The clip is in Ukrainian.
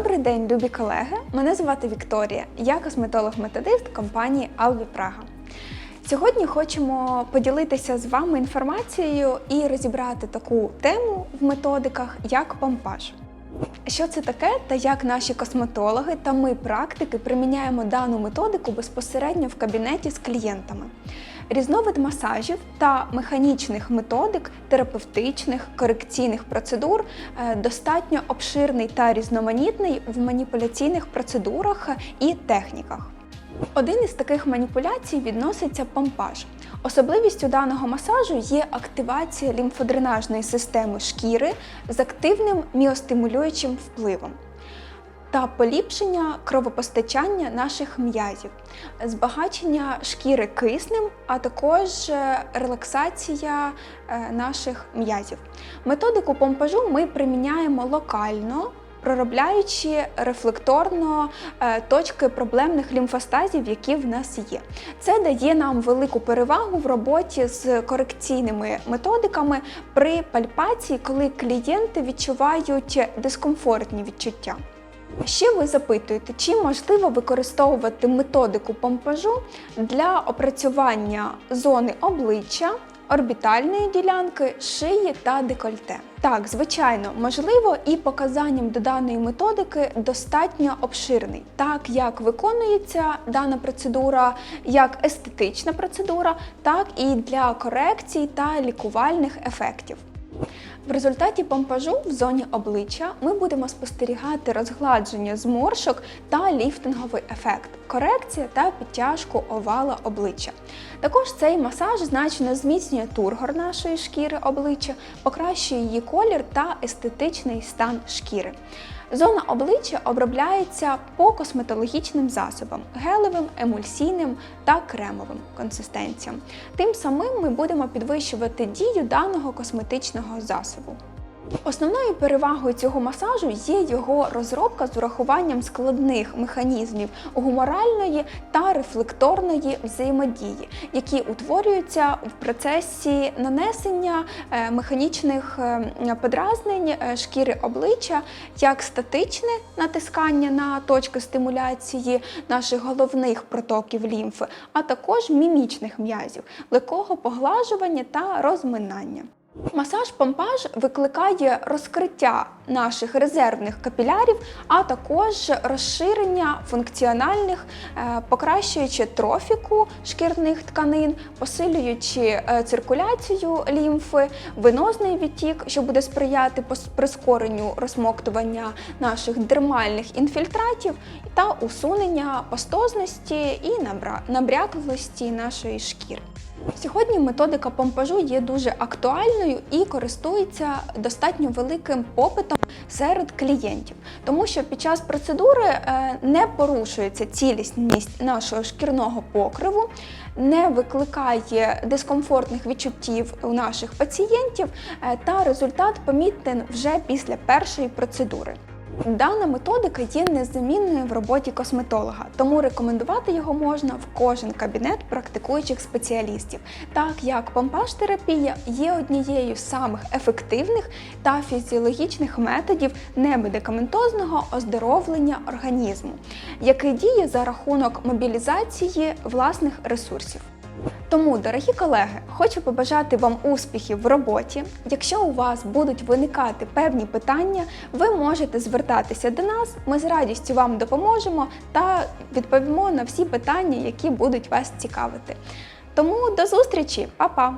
Добрий день, любі колеги! Мене звати Вікторія. Я косметолог-методист компанії Alvi Praga. Сьогодні хочемо поділитися з вами інформацією і розібрати таку тему в методиках, як помпаж. Що це таке та як наші косметологи та ми, практики, приміняємо дану методику безпосередньо в кабінеті з клієнтами. Різновид масажів та механічних методик, терапевтичних, корекційних процедур е, достатньо обширний та різноманітний в маніпуляційних процедурах і техніках. Один із таких маніпуляцій відноситься помпаж. Особливістю даного масажу є активація лімфодренажної системи шкіри з активним міостимулюючим впливом та поліпшення кровопостачання наших м'язів, збагачення шкіри киснем, а також е, релаксація е, наших м'язів. Методику помпажу ми приміняємо локально проробляючи рефлекторно е, точки проблемних лімфостазів, які в нас є. Це дає нам велику перевагу в роботі з корекційними методиками при пальпації, коли клієнти відчувають дискомфортні відчуття. Ще ви запитуєте, чи можливо використовувати методику помпажу для опрацювання зони обличчя, орбітальної ділянки, шиї та декольте. Так, звичайно, можливо, і показанням до даної методики достатньо обширний, так як виконується дана процедура як естетична процедура, так і для корекцій та лікувальних ефектів. В результаті помпажу в зоні обличчя ми будемо спостерігати розгладження зморшок та ліфтинговий ефект, корекція та підтяжку овала обличчя. Також цей масаж значно зміцнює тургор нашої шкіри обличчя, покращує її колір та естетичний стан шкіри. Зона обличчя обробляється по косметологічним засобам гелевим, емульсійним та кремовим консистенціям. Тим самим ми будемо підвищувати дію даного косметичного засобу. Основною перевагою цього масажу є його розробка з урахуванням складних механізмів гуморальної та рефлекторної взаємодії, які утворюються в процесі нанесення е, механічних е, подразнень е, шкіри обличчя, як статичне натискання на точки стимуляції наших головних протоків лімфи, а також мімічних м'язів, легкого поглажування та розминання. Масаж помпаж викликає розкриття наших резервних капілярів, а також розширення функціональних, е, покращуючи трофіку шкірних тканин, посилюючи е, циркуляцію лімфи, венозний відтік, що буде сприяти прискоренню розмоктування наших дермальних інфільтратів та усунення пастозності і набряклості нашої шкіри. Сьогодні методика помпажу є дуже актуальною і користується достатньо великим попитом серед клієнтів, тому що під час процедури е, не порушується цілісність нашого шкірного покриву, не викликає дискомфортних відчуттів у наших пацієнтів, е, та результат помітен вже після першої процедури. Дана методика є незамінною в роботі косметолога, тому рекомендувати його можна в кожен кабінет практикуючих спеціалістів, так як помпаж-терапія є однією з самих ефективних та фізіологічних методів немедикаментозного оздоровлення організму, який діє за рахунок мобілізації власних ресурсів. Тому, дорогі колеги, хочу побажати вам успіхів в роботі. Якщо у вас будуть виникати певні питання, ви можете звертатися до нас. Ми з радістю вам допоможемо та відповімо на всі питання, які будуть вас цікавити. Тому до зустрічі, Па-па!